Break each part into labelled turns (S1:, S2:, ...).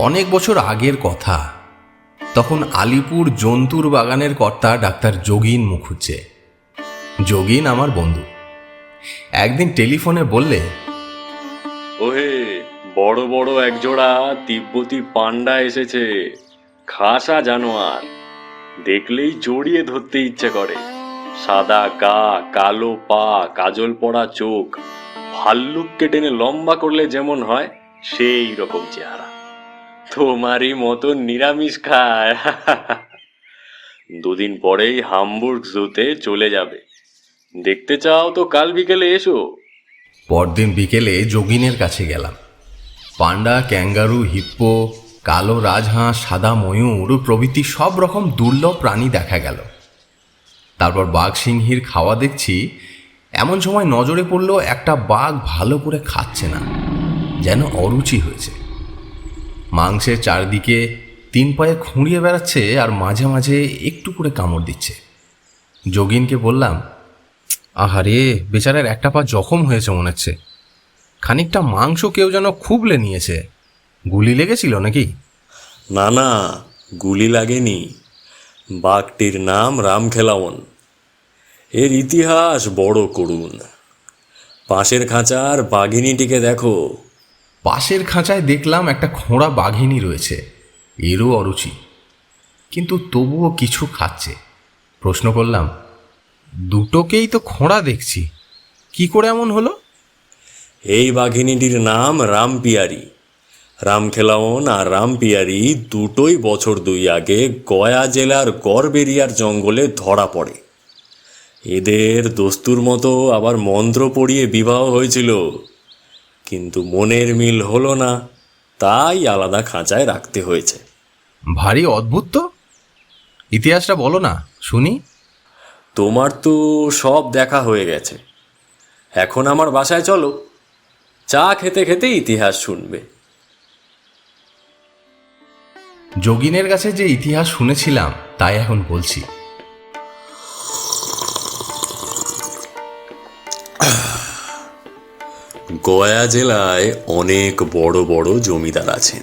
S1: অনেক বছর আগের কথা। তখন আলিপুর জন্তুর বাগানের কর্তা ডাক্তার যোগিন মুখুজ্জে। যোগিন আমার বন্ধু। একদিন টেলিফোনে বললে,
S2: ওহে, বড় বড় একজোড়া তিব্বতী পান্ডা এসেছে, খাসা জানোয়ার। দেখলেই জড়িয়ে ধরতে ইচ্ছে করে। সাদা গা, কালো পা, কাজল পড়া চোখ, ভাল্লুককে টেনে লম্বা করলে যেমন হয়, সেই রকম চেহারা। তোমারই মতো নিরামিষ খায়। দুদিন পরেই হামবুর্গ জুতে চলে যাবে। দেখতে চাও তো কাল বিকেলে এসো।
S1: পরদিন বিকেলে যোগিনের কাছে গেলাম। পান্ডা, ক্যাঙ্গারু, হিপ্পো, কালো রাজহাঁস, সাদা ময়ূর, প্রভৃতি সব রকম দুর্লভ প্রাণী দেখা গেল। তারপর বাঘ সিংহীর খাওয়া দেখছি, এমন সময় নজরে পড়ল একটা বাঘ ভালো করে খাচ্ছে না, যেন অরুচি হয়েছে। মাংসের চারদিকে তিন পায়ে খুঁড়িয়ে বেড়াচ্ছে আর মাঝে মাঝে একটু করে কামড় দিচ্ছে। যোগিনকে বললাম, আহারে, বেচারার একটা পা জখম হয়েছে মনে হচ্ছে। খানিকটা মাংস কেউ যেন খুবলে নিয়েছে। গুলি লেগেছিল নাকি?
S2: না না, গুলি লাগেনি। বাঘটির নাম রামখেলাওন। এর ইতিহাস বড় করুন। পাশের খাঁচার বাঘিনীটিকে দেখো।
S1: পাশের খাঁচায় দেখলাম একটা খোঁড়া বাঘিনী রয়েছে। এরও অরুচি। কিন্তু তবুও কিছু খাচ্ছে। প্রশ্ন করলাম, দুটোকেই তো খোঁড়া দেখছি। কি করে এমন হলো?
S2: এই বাঘিনীটির নাম রামপিয়ারি। রামখেলাওন আর রামপিয়ারি দুটোই বছর দুই আগে গয়া জেলার গড়বেরিয়ার জঙ্গলে ধরা পড়ে। এদের দস্তুর মতো আবার মন্ত্র পড়িয়ে বিবাহ হয়েছিল। কিন্তু মনের মিল হলো না তাই আলাদা খাঁচায় রাখতে হয়েছে।
S1: ভারী অদ্ভুত তো। ইতিহাসটা বলো না শুনি।
S2: তোমার তো সব দেখা হয়ে গেছে। এখন আমার বাসায় চলো চা খেতে খেতে ইতিহাস শুনবে।
S1: যোগিনের কাছে যে ইতিহাস শুনেছিলাম তাই এখন বলছি।
S2: গয়া জেলায় অনেক বড় বড় জমিদার আছেন।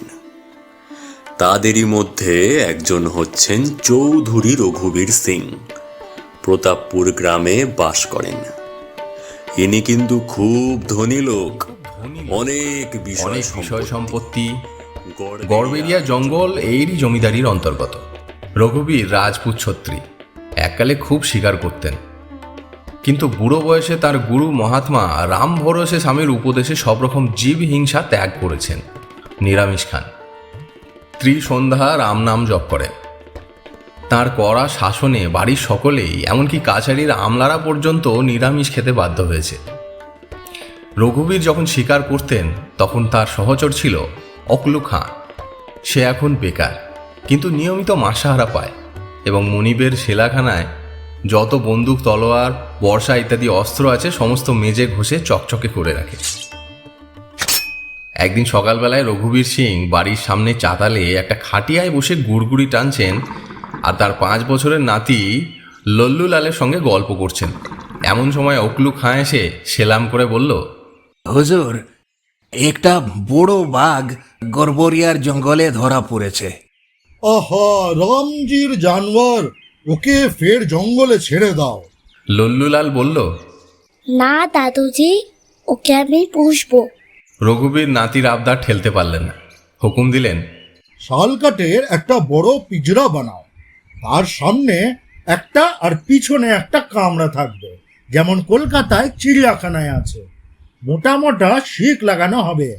S2: তাদেরই মধ্যে একজন হচ্ছেন চৌধুরী রঘুবীর সিং। প্রতাপপুর গ্রামে বাস করেন। ইনি কিন্তু খুব ধনী লোক। অনেক বিষয়
S1: বিষয় সম্পত্তি।
S2: গড়বেরিয়া
S1: জঙ্গল এরই জমিদারির অন্তর্গত। রঘুবীর রাজপুত ছত্রী। এককালে খুব শিকার করতেন। কিন্তু বুড়ো বয়সে তার গুরু মহাত্মা রাম ভরসে স্বামীর উপদেশে সব রকম জীব হিংসা ত্যাগ করেছেন। নিরামিষ খান। ত্রিসন্ধ্যা রাম নাম জপ করেন। তার কড়া শাসনে বাড়ির সকলেই, এমনকি কাছারির আমলারা পর্যন্ত নিরামিষ খেতে বাধ্য হয়েছে। রঘুবীর যখন শিকার করতেন, তখন তার সহচর ছিল অকলু খাঁ সে এখন বেকার, কিন্তু নিয়মিত মাসাহারা পায় এবং মনিবের সেলাখানায় যত বন্দুক তলোয়ার বর্ষা ইত্যাদি অস্ত্র আছে সমস্ত মেজে ঘষে চকচকে করে রাখে। একদিন সকালবেলায় রঘুবীর সিং বাড়ির সামনে চাতালে একটা খাটিয়ায় বসে গুড়গুড়ি টানছেন আর তার পাঁচ বছরের নাতি লল্লু লালের সঙ্গে গল্প করছেন। এমন সময় অকলু খাঁ এসে সেলাম করে বলল
S3: হুজুর একটা বড় বাঘ গরবরিয়ার জঙ্গলে ধরা পড়েছে।
S4: আহা রামজির জানোয়ার ওকে ফের জঙ্গলে ছেড়ে দাও।
S1: লল্লুলাল বলল
S5: না দাদুজি ওকে আমি পুষবো।
S1: রঘুবীর নাতির আবদার ঠেলতে পারলেন না। হুকুম দিলেন
S4: শালকাটের একটা বড় পিজরা বানাও। তার সামনে একটা আর পিছনে একটা কামরা থাকবে যেমন কলকাতায় চিড়িয়াখানায় আছে। মোটা মোটা শিক লাগানো হবে।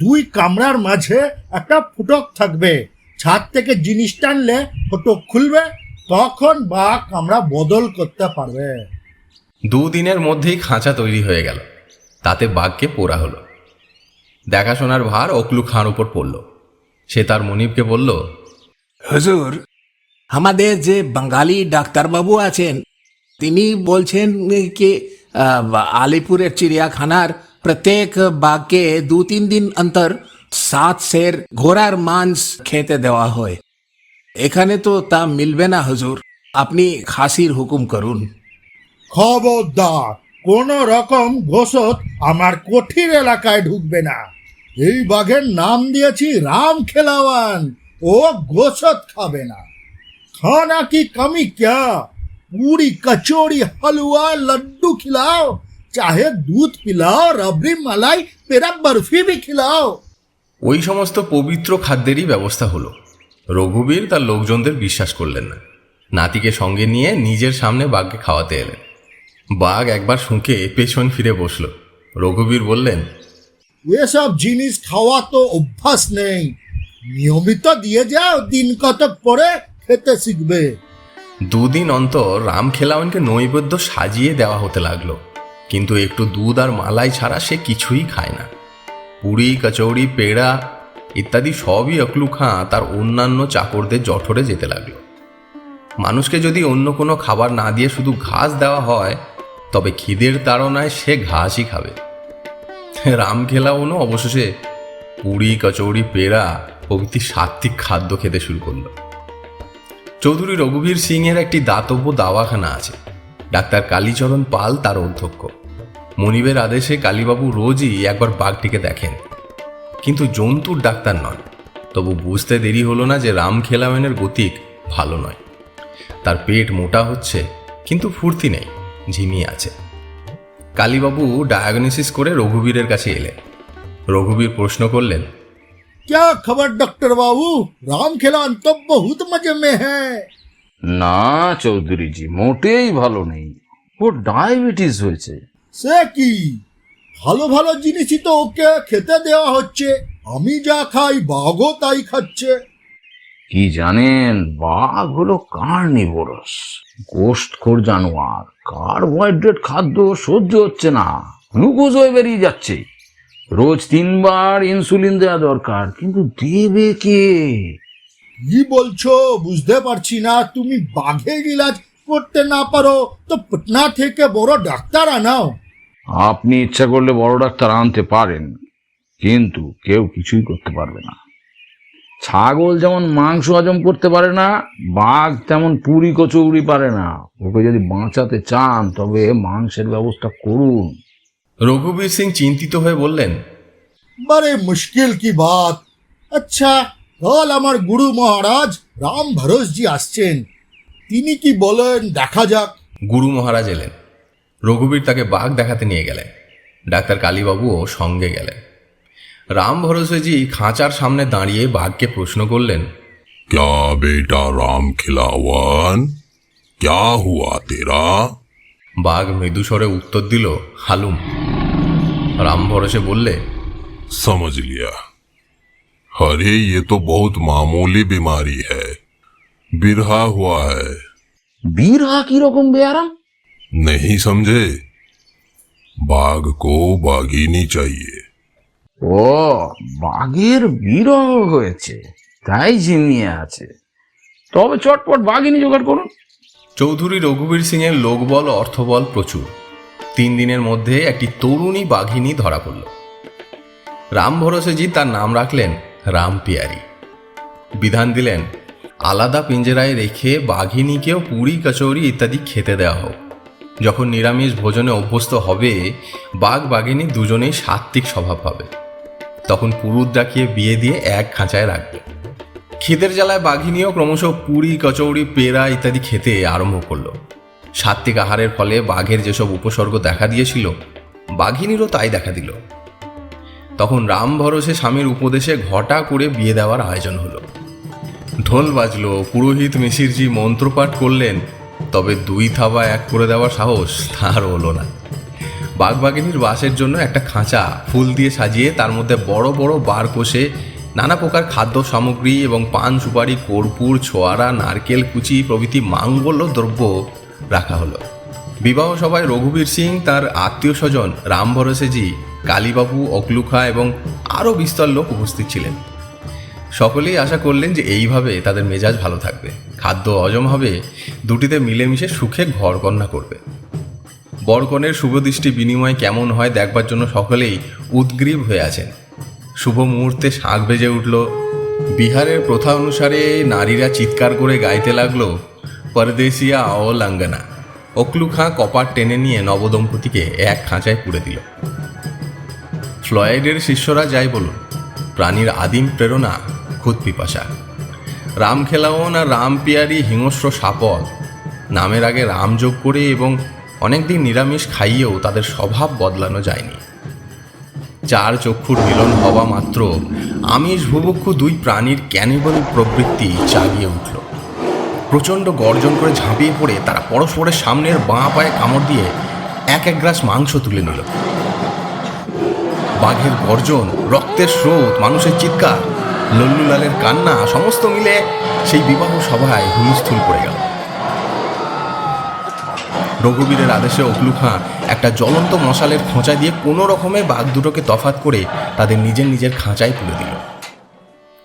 S4: দুই কামরার মাঝে একটা ফুটক থাকবে। ছাদ থেকে জিনিস টানলে ফটক খুলবে তখন বা আমরা বদল করতে পারবে।
S1: দুদিনের মধ্যেই খাঁচা তৈরি হয়ে গেল। তাতে বাঘকে পোড়া হলো। দেখাশোনার ভার অকলু খাঁর উপর পড়ল। সে তার মনিবকে বলল
S3: হুজুর আমাদের যে বাঙালি ডাক্তারবাবু আছেন তিনি বলছেন কি আলিপুরের চিড়িয়াখানার প্রত্যেক বাঘকে দু তিন দিন অন্তর সাত সের ঘোড়ার মাংস খেতে দেওয়া হয়। এখানে তো তা মিলবে না হুজুর আপনি খাসির হুকুম করুন
S4: খবরদার কোন রকম ঘোষত আমার কঠিন এলাকায় ঢুকবে না এই বাঘের নাম দিয়েছি রাম খেলাওয়ান ও গোসত খাবে না খানা কি কমি ক্যা पूरी कचौड़ी हलवा लड्डू खिलाओ चाहे दूध पिलाओ रबड़ी मलाई पेरा बर्फी भी खिलाओ
S1: ওই সমস্ত পবিত্র খাদ্যেরই ব্যবস্থা হলো রঘুবীর তার লোকজনদের বিশ্বাস করলেন না। নাতিকে সঙ্গে নিয়ে নিজের সামনে বাঘকে খাওয়াতে এলেন। বাঘ একবার শুঁকে পেছন ফিরে বসল। রঘুবীর বললেন
S4: এসব জিনিস খাওয়া তো অভ্যাস নেই। নিয়মিত দিয়ে যাও দিন কতক পরে খেতে শিখবে।
S1: দুদিন অন্তর রামখেলাওয়ানকে নৈবেদ্য সাজিয়ে দেওয়া হতে লাগল। কিন্তু একটু দুধ আর মালাই ছাড়া সে কিছুই খায় না। পুরি কচৌড়ি পেড়া ইত্যাদি সবই অকলু খাঁ তার অন্যান্য চাকরদের জঠরে যেতে লাগল। মানুষকে যদি অন্য কোনো খাবার না দিয়ে শুধু ঘাস দেওয়া হয়, তবে খিদের তাড়নায় সে ঘাসই খাবে। রাম খেলাওয়ানও অবশেষে পুরি, কচৌড়ি, পেড়া প্রভৃতি সাত্বিক খাদ্য খেতে শুরু করল। চৌধুরী রঘুবীর সিং এর একটি দাতব্য দাওয়াখানা আছে। ডাক্তার কালীচরণ পাল তার অধ্যক্ষ। মনিবের আদেশে কালীবাবু রোজই একবার বাঘটিকে দেখেন। কিন্তু জন্তুর ডাক্তার নন তবু বুঝতে দেরি হলো না যে রাম খেলাওয়ানের গতিক ভালো নয় তার পেট মোটা হচ্ছে কিন্তু ফুর্তি নেই ঝিমিয়ে আছে কালীবাবু ডায়াগনোসিস করে রঘুবীরের কাছে এলেন রঘুবীর প্রশ্ন করলেন
S4: क्या खबर डॉक्टर बाबू राम खिलान तो बहुत मजे में है
S6: না চৌধুরীজি মোটেই ভালো নেই ওর ডায়াবেটিস হয়েছে
S4: সে কি ভালো ভালো জিনিসই তো ওকে খেতে দেওয়া হচ্ছে। আমি যা খাই বাঘও তাই খাচ্ছে।
S6: কি জানেন বাঘ হলো কার কার্নিভোরাস গোষ্ঠখোর জানোয়ার। কার্বোহাইড্রেট খাদ্য সহ্য হচ্ছে না গ্লুকোজ হয়ে বেরিয়ে যাচ্ছে। রোজ তিনবার ইনসুলিন দেওয়া দরকার কিন্তু দেবে কে?
S4: কি বলছো? বুঝতে পারছি না তুমি বাঘের ইলাজ করতে না পারো তো পটনা থেকে বড় ডাক্তার আনাও।
S6: আপনি ইচ্ছা করলে বড় ডাক্তার আনতে পারেন কিন্তু কেউ কিছুই করতে পারবে না। ছাগল যেমন মাংস হজম করতে পারে না বাঘ তেমন পুরি কচৌরি পারে না। ওকে যদি বাঁচাতে চান তবে মাংসের ব্যবস্থা করুন।
S1: রঘুবীর সিং চিন্তিত হয়ে বললেন
S4: বড়ে মুশকিল কি বাত? আচ্ছা কাল আমার গুরু মহারাজ রাম ভরসজি আসছেন। তিনি কি বলেন দেখা যাক।
S1: গুরু মহারাজ এলেন। রঘুবীর তাকে বাঘ দেখাতে নিয়ে গেলেন ডাক্তার কালীবাবুও সঙ্গে গেলেন রাম ভরসেজি খাঁচার সামনে দাঁড়িয়ে বাঘকে প্রশ্ন করলেন
S7: क्या बेटा राम खिलावन क्या हुआ तेरा
S1: বাঘ মৃদুস্বরে উত্তর দিল হালুম রাম ভরসে বললে
S7: समझ लिया अरे ये तो बहुत मामूली बीमारी है बिरहा हुआ है
S6: বীরহা কিরকম বেয়ারাম
S7: नहीं समझे बाघ को बाघिनी चाहिए
S6: ও বাঘের বিরহ হয়েছে তাই ঝিমিয়ে আছে তবে চটপট বাঘিনী জোগাড় করুন
S1: চৌধুরী রঘুবীর সিংয়ের লোকবল ও অর্থবল প্রচুর তিন দিনের মধ্যে একটি তরুণী বাঘিনী ধরা পড়ল রাম ভরসেজি তার নাম রাখলেন রাম পিয়ারি বিধান দিলেন আলাদা পিঞ্জেরায় রেখে বাঘিনীকেও পুরি কচৌরি ইত্যাদি খেতে দেওয়া হোক যখন নিরামিষ ভোজনে অভ্যস্ত হবে, বাঘ বাঘিনী দুজনেই সাত্ত্বিক স্বভাব পাবে। তখন পুরুত ডাকিয়ে বিয়ে দিয়ে এক খাঁচায় রাখবে। খিদের জ্বালায় বাঘিনীও ক্রমশ পুরি, কচৌড়ি পেড়া ইত্যাদি খেতে আরম্ভ করল। সাত্ত্বিক আহারের ফলে বাঘের যেসব উপসর্গ দেখা দিয়েছিল, বাঘিনীরও তাই দেখা দিল। তখন রাম ভরসে স্বামীর উপদেশে ঘটা করে বিয়ে দেওয়ার আয়োজন হলো। ঢোল বাজলো, পুরোহিত মিশিরজি মন্ত্রপাঠ করলেন তবে দুই থাবা এক করে দেওয়ার সাহস তার হলো না। বাঘবাগিনীর বাসের জন্য একটা খাঁচা ফুল দিয়ে সাজিয়ে তার মধ্যে বড় বড় বার কষে নানা প্রকার খাদ্য সামগ্রী এবং পান, সুপারি, কর্পূর, ছোয়ারা, নারকেল, কুচি প্রভৃতি মাঙ্গল্য দ্রব্য রাখা হলো। বিবাহ সভায় রঘুবীর সিং, তার আত্মীয় স্বজন রাম ভরসেজি কালীবাবু, অকলুখা এবং আরও বিস্তর লোক উপস্থিত ছিলেন। সকলেই আশা করলেন যে এইভাবে তাদের মেজাজ ভালো থাকবে। খাদ্য অজম হবে, দুটিতে মিলেমিশে সুখে ঘরকন্যা করবে। বরকনের শুভদৃষ্টি বিনিময় কেমন হয় দেখবার জন্য সকলেই উদ্গ্রীব হয়ে আছেন। শুভ মুহূর্তে শাঁখ বেজে উঠল। বিহারের প্রথা অনুসারে নারীরা চিৎকার করে গাইতে লাগল, পরদেশিয়া ও লাঙ্গানা। অকলু খাঁ কপার টেনে নিয়ে নবদম্পতিকে এক খাঁচায় পুড়ে দিল। ফ্লয়েডের শিষ্যরা যাই বলুন, প্রাণীর আদিম প্রেরণা খুদ পিপাসা। রাম খেলাওন আর রাম পিয়ারি হিংস্র সাপদ। নামের আগে রাম যোগ করে এবং অনেকদিন নিরামিষ খাইয়েও তাদের স্বভাব বদলানো যায়নি। চার চক্ষুর মিলন হওয়া মাত্র আমিষ ভুবুক্ষু দুই প্রাণীর ক্যানিবল প্রবৃত্তি জাগিয়ে উঠল। প্রচণ্ড গর্জন করে ঝাঁপিয়ে পড়ে তারা পরস্পরের সামনের বাঁ পায়ে কামড় দিয়ে এক এক গ্রাস মাংস তুলে নিল। বাঘের গর্জন, রক্তের স্রোত, মানুষের চিৎকার লল্লুলালের কান্না, সমস্ত মিলে সেই বিবাহ সভায় হুলস্থুল পড়ে গেল। রঘুবীরের আদেশে অকলু খাঁ একটা জ্বলন্ত মশালের খোঁচা দিয়ে কোনো রকমে বাঘ দুটোকে তফাত করে তাদের নিজের নিজের খাঁচায় তুলে দিল।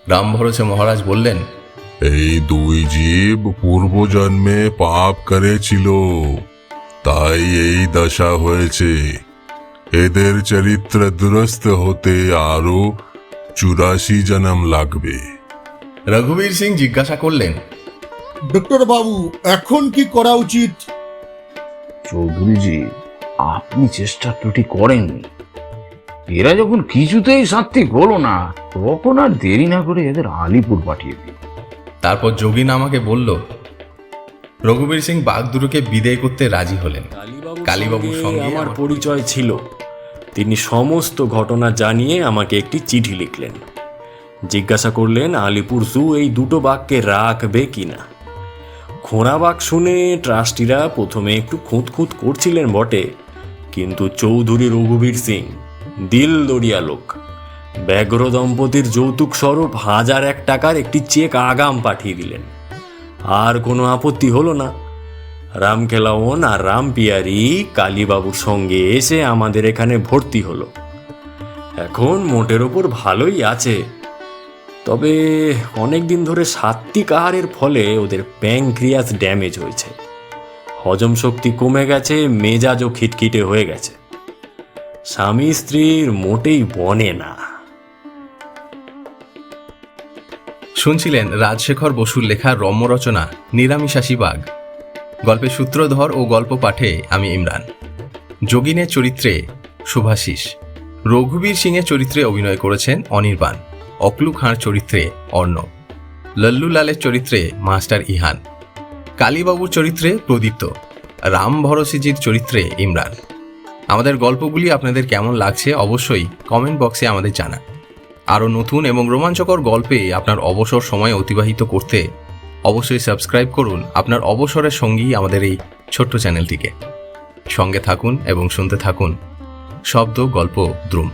S1: রাম ভরসে মহারাজ বললেন,
S7: এই দুই জীব পূর্বজন্মে পাপ করেছিল, তাই এই দশা হয়েছে। এদের চরিত্র দুরস্ত হতে আরও চুরাশি জন্ম লাগবে।
S1: রঘুবীর সিং জিজ্ঞাসা করলেন
S4: ডক্টর বাবু এখন কি করা উচিত?
S6: চৌধুরীজি আপনি চেষ্টা ত্রুটি করেননি এরা যখন কিছুতেই সাত্বিক হলো না তখন আর দেরি না করে এদের আলিপুর পাঠিয়ে দিন।
S1: তারপর যোগিন আমাকে বলল রঘুবীর সিং বাঘ দুটোকে বিদায় করতে রাজি হলেন। কালীবাবুর সঙ্গে আমার
S2: পরিচয় ছিল। তিনি সমস্ত ঘটনা জানিয়ে আমাকে একটি চিঠি লিখলেন। জিজ্ঞাসা করলেন, আলিপুর জু এই দুটো বাঘকে রাখবে কিনা? খোঁড়া বাঘ শুনে ট্রাস্টিরা প্রথমে একটু খুঁত খুঁত করছিলেন বটে, কিন্তু চৌধুরী রঘুবীর সিং, দিল দরিয়া লোক ব্যাঘ্র দম্পতির যৌতুক স্বরূপ হাজার এক টাকার একটি চেক আগাম পাঠিয়ে দিলেন। আর কোনো আপত্তি হলো না। রামখেলাওন আর রাম পিয়ারি কালীবাবুর সঙ্গে এসে আমাদের এখানে ভর্তি হলো। এখন মোটের ওপর ভালোই আছে। তবে অনেক দিন ধরে সাত্বিক আহারের ফলে ওদের প্যাংক্রিয়াস ড্যামেজ হয়েছে। হজম শক্তি কমে গেছে, মেজাজও খিটখিটে হয়ে গেছে। স্বামী স্ত্রীর মোটেই বনে না।
S1: শুনছিলেন রাজশেখর বসুর লেখা রম্য রচনা নিরামিষাসী বাঘ। গল্পের সূত্রধর ও গল্প পাঠে আমি ইমরান। যোগিনের চরিত্রে শুভাশিস। রঘুবীর সিংয়ের চরিত্রে অভিনয় করেছেন অনির্বাণ। অকলু খাঁর চরিত্রে অর্ণব। লল্লু লালের চরিত্রে মাস্টার ইহান। কালীবাবুর চরিত্রে প্রদীপ্ত। রাম ভরসিজির চরিত্রে ইমরান। আমাদের গল্পগুলি আপনাদের কেমন লাগছে অবশ্যই কমেন্ট বক্সে আমাদের জানান। আরও নতুন এবং রোমাঞ্চকর গল্পে আপনার অবসর সময় অতিবাহিত করতে অবশ্যই সাবস্ক্রাইব করুন আপনার অবসরের সঙ্গী আমাদের এই ছোট্ট চ্যানেলটিকে। সঙ্গে থাকুন এবং শুনতে থাকুন শব্দ গল্প দ্রুম।